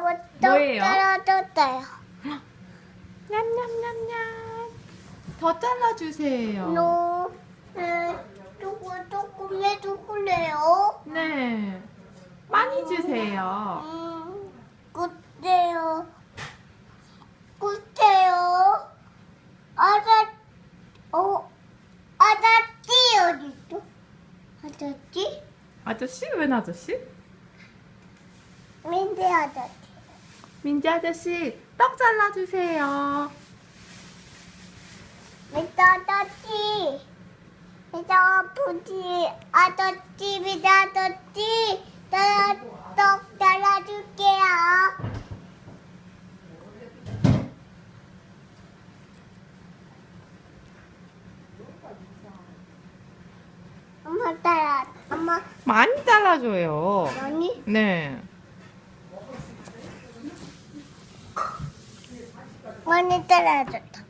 누구 뭐예요? 떨어졌어요. 냠냠냠냠. 더 잘라주세요. 너, 네, 누구 조금 해줄래요? 네. 많이 주세요. 음, 굿대요. 굿대요. 아자, 어, 아저씨 어딨어? 아저씨? 아저씨? 웬 아저씨? 민지 아저씨. 민지 아저씨, 떡 잘라주세요. 민지 아저씨. 민지 아버지. 아저씨, 민지 아저씨. 떡 잘라줄게요. 엄마 따라, 엄마, 많이 잘라줘요. 아니? 네. 많이 따라줬다.